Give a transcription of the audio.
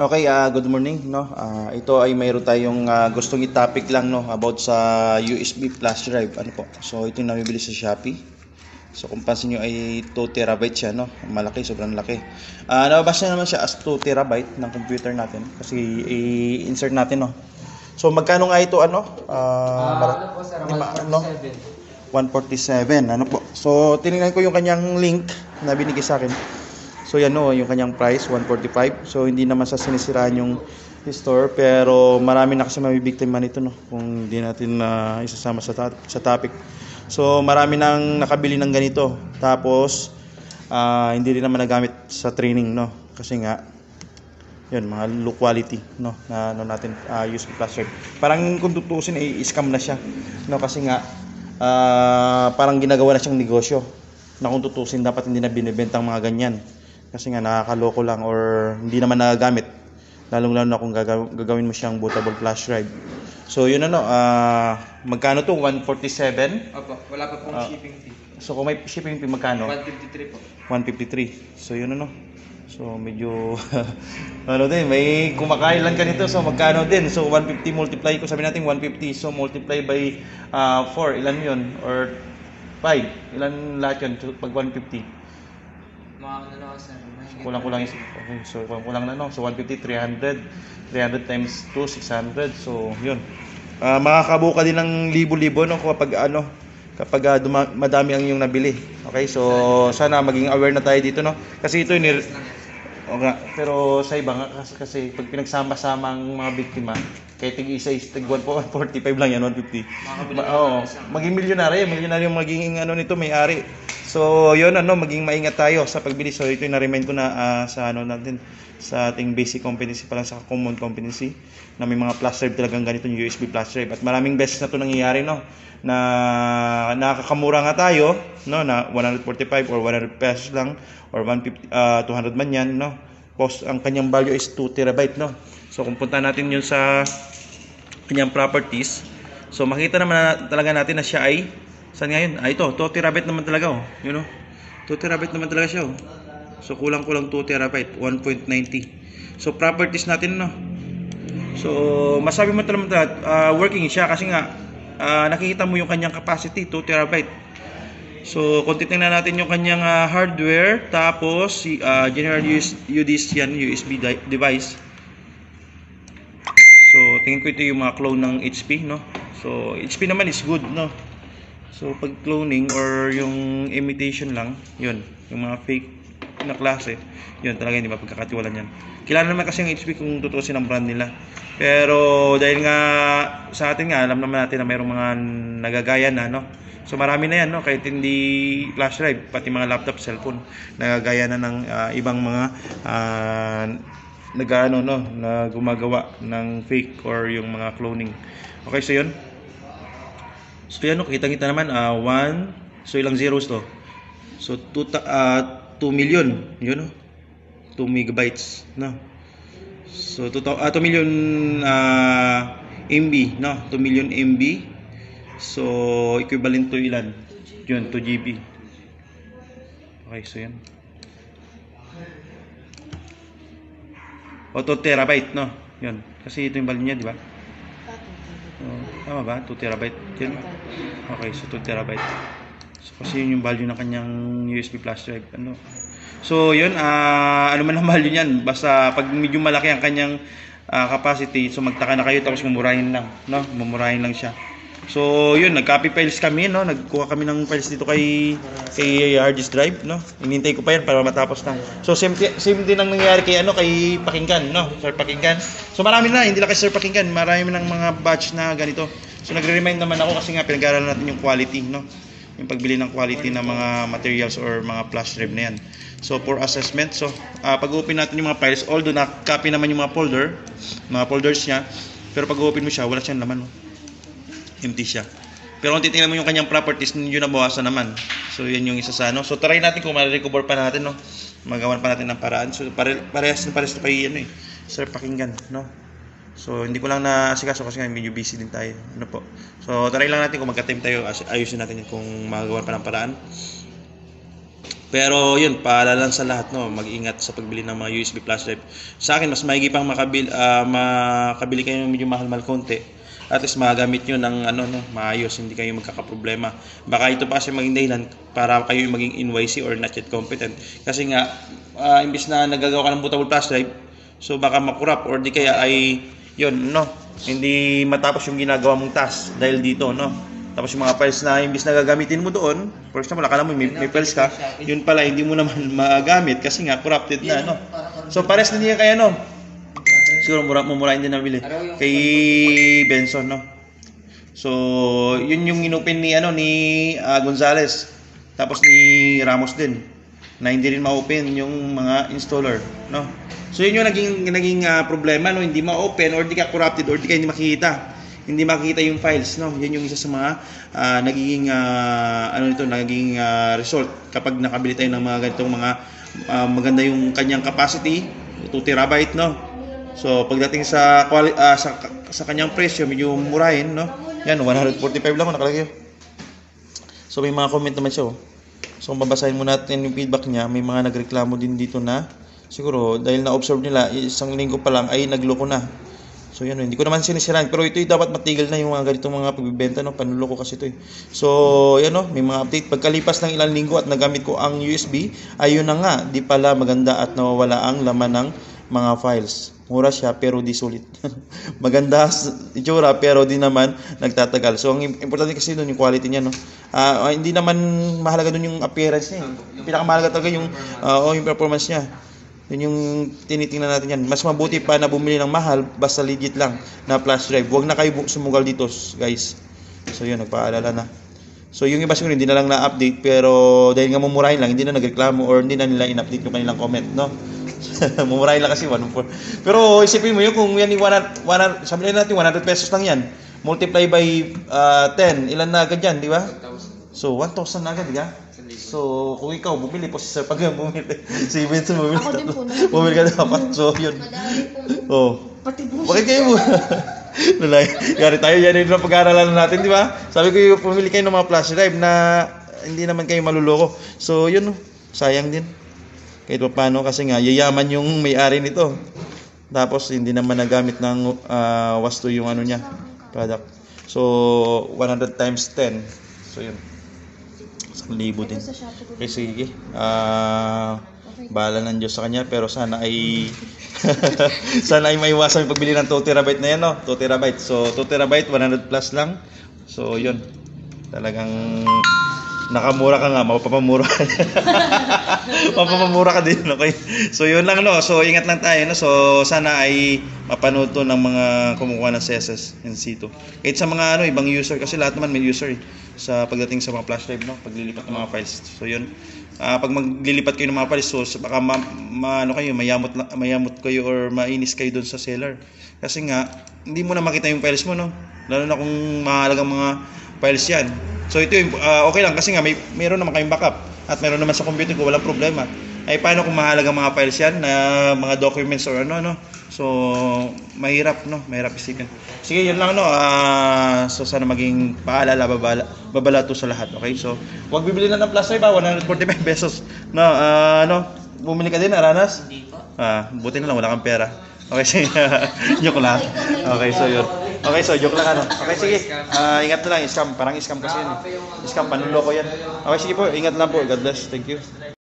Okay, ah good morning, no. Ah, ito ay mayroon tayong ah, gustong i-topic lang no about sa USB flash drive. Ano po? So ito yung nabibili sa Shopee. So kung pansin niyo ay 2 terabyte siya, no. Malaki, sobrang laki. Ah, nababasa naman siya as 2 terabyte ng computer natin kasi i-insert natin, no. So magkano nga ito ano? Ah, Ah, mara- ano po sir, lima- ano? 147. 147 ano po so tinignan ko yung kanyang link na binigay sa akin so yan o yung kanyang price 145 so hindi naman sa sinisiraan yung store pero marami na kasi mabibiktima nito no kung hindi natin na isasama sa, ta- sa topic. So marami nang nakabili ng ganito. Tapos ah, hindi rin naman nagamit sa training no kasi nga yun mga low quality no na ano natin uh, use plastic. Parang kung tutusin ay scam na siya no kasi nga ah, parang ginagawa na siyang negosyo na kung tutusin dapat hindi na binibenta ang mga ganyan kasi nga nakakaloko lang or hindi naman nagagamit lalong lalo na kung gagaw- gagawin mo siyang bootable flash drive so yun ano ah, magkano to 147 Opo, wala pa pong Ah. shipping fee. so kung may shipping fee magkano 153 po. 153. So yun ano. So medyo ano din, may kumakain lang ka nito so magkano din. So 150 multiply ko sabi natin 150. So multiply by ah, 4, ilan 'yon? Or 5. Ilan lahat 'yon pag 150? Mga ano na Kulang-kulang is okay. So kulang-kulang na no. So 150 300. 300 times 2 600. So yun. Ah makakabuka din ng libo-libo no kapag ano kapag ah, duma- madami ang yung nabili. Okay? So sana maging aware na tayo dito no. Kasi ito ni. O nga, pero sa iba nga kasi, kasi pag pinagsama-sama ang mga biktima, kahit tig isa is tig 145 lang yan, 150. Makakabili Ma- oo, maging milyonaryo, milyonaryo yung magiging ano nito, may-ari. So, yun ano, maging maingat tayo sa pagbili. So, ito yung na-remind ko na ah, sa ano natin, sa ating basic competency pa lang sa common competency na may mga flash drive talagang ganito yung USB flash drive. At maraming beses na ito nangyayari, no? Na nakakamura nga tayo, no? Na 145 or 100 pesos lang or 150, ah, 200 man yan, no? Post, ang kanyang value is 2 terabyte, no? So, kung punta natin yun sa kanyang properties, so makita naman na, talaga natin na siya ay, saan nga yun? Ah, ito, 2 terabyte naman talaga, oh. Yun, oh. 2 terabyte naman talaga siya, oh. So, kulang-kulang 2 terabyte, 1.90. So, properties natin, no? So, masabi mo talaga uh, working siya kasi nga ah, nakikita mo yung kanyang capacity 2 terabyte. So, kung titingnan natin yung kanyang ah, hardware tapos ah, general US, UDs yan, USB device. So, tingin ko ito yung mga clone ng HP, no? So, HP naman is good, no? So, pag cloning or yung imitation lang, yun, yung mga fake na klase, yun talaga hindi mapagkakatiwalan yan. Kilala naman kasi yung HP kung tutusin ang brand nila. Pero dahil nga sa atin nga, alam naman natin na mayroong mga nagagaya na, no? So marami na yan, no? Kahit hindi flash drive, pati mga laptop, cellphone, nagagaya na ng ah, ibang mga ah, nag-ano, no? Na gumagawa ng fake or yung mga cloning. Okay, so yun. So yan? Kita-kita naman, ah 1, so ilang zeros to? So 2, ta- ah, 2 million, yun, no? 2 megabytes, no? So 2, uh, 2 million ah, MB, no? 2 million MB. So equivalent to ilan? Yun, 2 GB. Okay, so yan. O 2 terabyte, no? Yun. Kasi ito yung value niya, di ba? Tama ba? 2 terabyte. Yun. Okay, so 2 terabyte. So kasi yun yung value ng kanyang USB flash drive. Ano? So yun, ah ano man ang value niyan. Basta pag medyo malaki ang kanyang ah, capacity, so magtaka na kayo tapos mumurahin lang. No? Mumurahin lang siya. So yun, nag-copy files kami, no? Nagkuha kami ng files dito kay kay hard drive, no? Inintay ko pa yan para matapos na. So same, same din ang nangyayari kay ano kay Pakinggan, no? Sir Pakinggan. So marami na, hindi lang kay Sir Pakinggan, marami ng mga batch na ganito. So nagre-remind naman ako kasi nga pinag-aaralan natin yung quality, no? Yung pagbili ng quality ng mga materials or mga flash drive na yan. So for assessment, so ah, pag-open natin yung mga files, although na-copy naman yung mga folder, mga folders niya, pero pag open mo siya, wala siyang laman, no? Empty siya. Pero kung titingnan mo yung kanyang properties, yun nabawasan naman. So, yan yung isa sa ano. So, try natin kung ma-recover pa natin, no? Magawan pa natin ng paraan. So, pare parehas na parehas na kay, ano eh, Sir Pakinggan, no? So, hindi ko lang na asikaso kasi nga medyo busy din tayo. Ano po? So, try lang natin kung magka-time tayo, ayusin natin yun kung magagawa pa ng paraan. Pero yun, paalala lang sa lahat, no, mag-ingat sa pagbili ng mga USB flash drive. Sa akin, mas maigi pang makabil, ah, makabili kayo ng medyo mahal-mahal konti. At least magagamit nyo ng ano, no, maayos, hindi kayo magkakaproblema. Baka ito pa kasi maging dahilan para kayo maging NYC or not yet competent. Kasi nga, ah, imbis na nagagawa ka ng bootable flash drive, so baka makurap or di kaya ay, yun, no, hindi matapos yung ginagawa mong task dahil dito, no. Tapos yung mga files na imbis na gagamitin mo doon, for example, akala mo may, may files ka, yun pala hindi mo naman magamit kasi nga corrupted na, no. So pares na niya kaya, no. Siguro mura mumurahin din nabili kay Benson, no. So, yun yung inupin ni ano ni ah, Gonzales. Tapos ni Ramos din na hindi rin ma-open yung mga installer, no. So yun yung naging naging ah, problema no, hindi ma-open or di ka corrupted or di ka hindi makikita. Hindi makikita yung files, no. Yun yung isa sa mga ah, nagiging ah, ano nito, naging ah, result kapag nakabili tayo ng mga ganitong mga ah, maganda yung kanyang capacity, 2 terabyte, no. So pagdating sa quali- ah, sa sa kanyang presyo, medyo murahin, no. Yan 145 lang nakalagay. So may mga comment naman siya. Oh. So babasahin mo natin yung feedback niya, may mga nagreklamo din dito na siguro dahil na-observe nila isang linggo pa lang ay nagloko na. So yan, oh, hindi ko naman sinisiraan pero ito dapat matigil na yung mga ganitong mga pagbibenta no, panluloko kasi ito eh. So yan no, may mga update pagkalipas ng ilang linggo at nagamit ko ang USB, ayun na nga, di pala maganda at nawawala ang laman ng mga files. Mura siya pero di sulit. Maganda itsura pero di naman nagtatagal. So ang im- importante kasi doon yung quality niya no. Ah, hindi naman mahalaga doon yung appearance niya. eh. Pinakamahalaga talaga yung ah, oh, yung performance niya. Yun yung tinitingnan natin yan. Mas mabuti pa na bumili ng mahal basta legit lang na flash drive. Huwag na kayo sumugal dito, guys. So yun, nagpaalala na. So yung iba siguro hindi na lang na-update pero dahil nga mumurahin lang, hindi na nagreklamo or hindi na nila in-update yung kanilang comment, no? mumurahin lang kasi 1 Pero isipin mo yun kung yan yung 100, 100 sabi natin 100 pesos lang yan. Multiply by ah, 10, ilan na agad yan, di ba? So 1,000 na agad, di ba? So kung ikaw bumili po sa pag bumili si Vincent bumili. Ako din po, bumili ka dapat. So yun. Oh. pati bullshit. Bakit kayo mo? Nalay. Yari tayo yan yung pag-aaralan natin, di ba? Sabi ko yung pumili kayo ng mga flash drive na hindi naman kayo maluloko. So, yun, sayang din. Kahit pa paano kasi nga, yayaman yung may-ari nito. Tapos, hindi naman nagamit ng ah, wasto yung ano niya, product. So, 100 times 10. So, yun. 1,000 din. Ko. Okay, sige. Ah, bahala ng Diyos sa kanya pero sana ay sana ay maiwasan yung pagbili ng 2 terabyte na yan, no? 2 terabyte. So, 2 terabyte, 100 plus lang. So, yun. Talagang nakamura ka nga, mapapamura ka. mapapamura ka din, okay? So, yun lang, no? So, ingat lang tayo, no? So, sana ay mapanood to ng mga kumukuha ng CSS and C2. Kahit sa mga ano, ibang user, kasi lahat naman may user eh, sa pagdating sa mga flash drive, no? Paglilipat ng mga files. So, yun. Ah, pag maglilipat kayo ng mga files, so baka ma, ma- ano kayo, mayamot, mayamot kayo or mainis kayo doon sa seller. Kasi nga, hindi mo na makita yung files mo, no? Lalo na kung mahalagang mga files yan. So ito yung ah, okay lang kasi nga may meron naman kayong backup at meron naman sa computer ko walang problema. Ay paano kung mahalagang mga files yan na mga documents or ano no? So mahirap no, mahirap isipin. Sige, yun lang no. Ah, so sana maging paalala babala, babala to sa lahat, okay? So wag bibili na ng plus 5 ba 145 pesos. No, ah, ano, bumili ka din Aranas? Hindi po. Ah, buti na lang wala kang pera. Okay, sige. joke lang. Okay, so yun. Okay, so joke lang ano. Okay, sige. Ah, ingat na lang, scam. Parang scam kasi yun. eh. Scam, panuloko yan. Okay, sige po. Ingat lang po. God bless. Thank you.